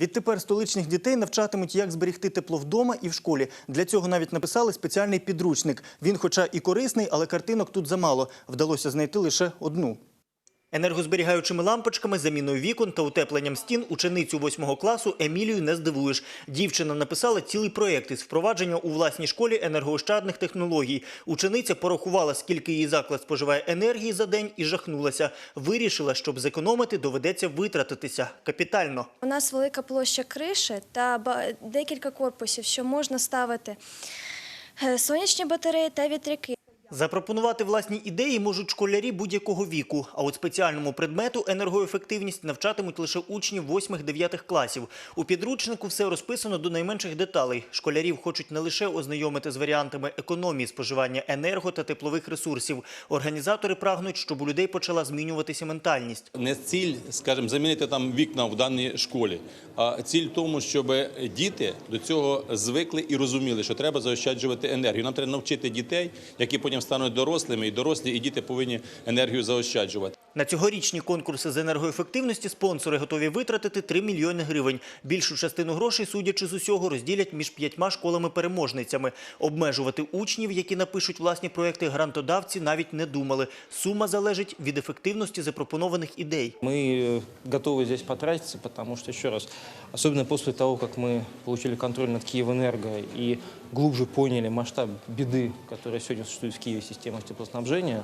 Відтепер столичних дітей навчатимуть, як зберігти тепло вдома і в школі. Для цього навіть написали спеціальний підручник. Він, хоча і корисний, але картинок тут замало. Вдалося знайти лише одну. Енергозберігаючими лампочками, заміною вікон та утепленням стін ученицю 8 класу Емілію не здивуєш. Дівчина написала цілий проєкт із впровадження у власній школі енергоощадних технологій. Учениця порахувала, скільки її заклад споживає енергії за день і жахнулася. Вирішила, щоб зекономити, доведеться витратитися капітально. У нас велика площа криші та декілька корпусів, що можна ставити е, сонячні батареї та вітряки. Запропонувати власні ідеї можуть школярі будь-якого віку. А от спеціальному предмету енергоефективність навчатимуть лише учнів 8-9 класів. У підручнику все розписано до найменших деталей. Школярів хочуть не лише ознайомити з варіантами економії споживання енерго та теплових ресурсів. Організатори прагнуть, щоб у людей почала змінюватися ментальність. Не ціль, скажімо, замінити там вікна в даній школі, а ціль в тому, щоб діти до цього звикли і розуміли, що треба заощаджувати енергію. Нам треба навчити дітей, які потім стануть дорослими, і дорослі, і діти повинні енергію заощаджувати. На цьогорічні конкурси з енергоефективності спонсори готові витратити 3 мільйони гривень. Більшу частину грошей, судячи з усього, розділять між п'ятьма школами-переможницями. Обмежувати учнів, які напишуть власні проекти, грантодавці навіть не думали. Сума залежить від ефективності запропонованих ідей. Мы э, готовы здесь потратиться, потому что, еще раз, особенно после того, как мы получили контроль над Киевэнерго и глубже поняли масштаб беды, которая сегодня существует в Киеве в системах теплоснабжения,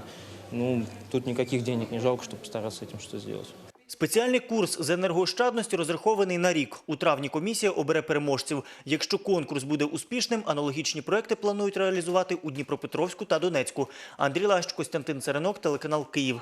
ну, тут никаких денег не жалко, чтобы постараться с этим что сделать. Спеціальний курс з енергоощадності розрахований на рік. У травні комісія обере переможців. Якщо конкурс буде успішним, аналогічні проекти планують реалізувати у Дніпропетровську та Донецьку. Андрій Лащ, Костянтин Царенок, телеканал Київ.